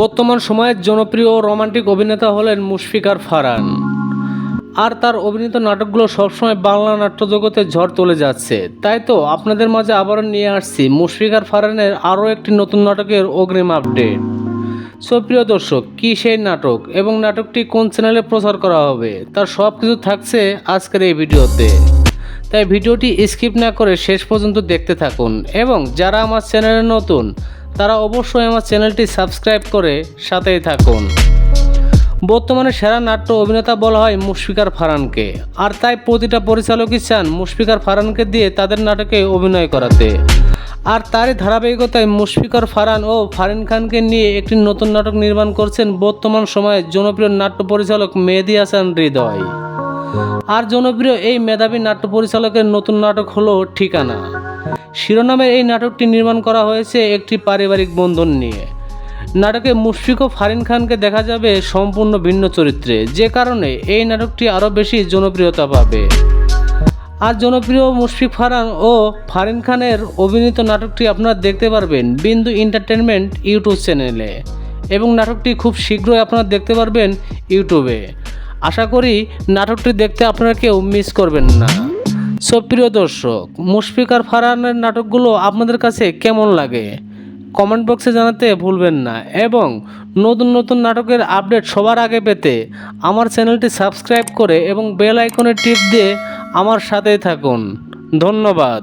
বর্তমান সময়ের জনপ্রিয় রোমান্টিক অভিনেতা হলেন মুশফিকার ফারান আর তার অভিনীত নাটকগুলো সবসময় বাংলা নাট্য জগতে ঝড় তুলে যাচ্ছে। তাই তো, আপনাদের মাঝে আবারও নিয়ে আসছি মুশফিকার ফারহানের আরও একটি নতুন নাটকের অগ্রিম আপডেট। সো প্রিয় দর্শক, কী সেই নাটক এবং নাটকটি কোন চ্যানেলে প্রচার করা হবে, তার সব কিছু থাকছে আজকের এই ভিডিওতে। তাই ভিডিওটি স্কিপ না করে শেষ পর্যন্ত দেখতে থাকুন এবং যারা আমার চ্যানেলে নতুন তারা অবশ্যই আমার চ্যানেলটি সাবস্ক্রাইব করে সাথেই থাকুন। বর্তমানে সেরা নাট্য অভিনেতা বলা হয় মুশফিকার ফারহানকে। আর তাই প্রতিটা পরিচালকই চান মুশফিকার ফারহানকে দিয়ে তাদের নাটকে অভিনয় করাতে। আর তারই ধারাবাহিকতায় মুশফিকার ফারহান ও ফারিন খানকে নিয়ে একটি নতুন নাটক নির্মাণ করছেন বর্তমান সময়ে জনপ্রিয় নাট্য পরিচালক মেহেদি হাসান হৃদয়। আর জনপ্রিয় এই মেধাবী নাট্য পরিচালকের নতুন নাটক হলো ঠিকানা। শিরোনামের এই নাটকটি নির্মাণ করা হয়েছে একটি পারিবারিক বন্ধন নিয়ে। নাটকে মুশফিক ও ফারিন খানকে দেখা যাবে সম্পূর্ণ ভিন্ন চরিত্রে। যে কারণে এই নাটকটি আরও বেশি জনপ্রিয়তা পাবে। আর জনপ্রিয় মুশফিক ফারান ও ফারিন খানের অভিনীত নাটকটি আপনারা দেখতে পারবেন বিন্দু এন্টারটেনমেন্ট ইউটিউব চ্যানেলে। এবং নাটকটি খুব শীঘ্রই আপনারা দেখতে পারবেন ইউটিউবে। আশা করি নাটকটি দেখতে আপনারা কেউ মিস করবেন না। সো প্রিয় দর্শক, মুশফিক আর ফারহানের নাটকগুলো আপনাদের কাছে কেমন লাগে? কমেন্ট বক্সে জানাতে ভুলবেন না এবং নতুন নতুন নাটকের আপডেট সবার আগে পেতে আমার চ্যানেলটি সাবস্ক্রাইব করে এবং বেল আইকনের টিপ দিয়ে আমার সাথেই থাকুন। ধন্যবাদ।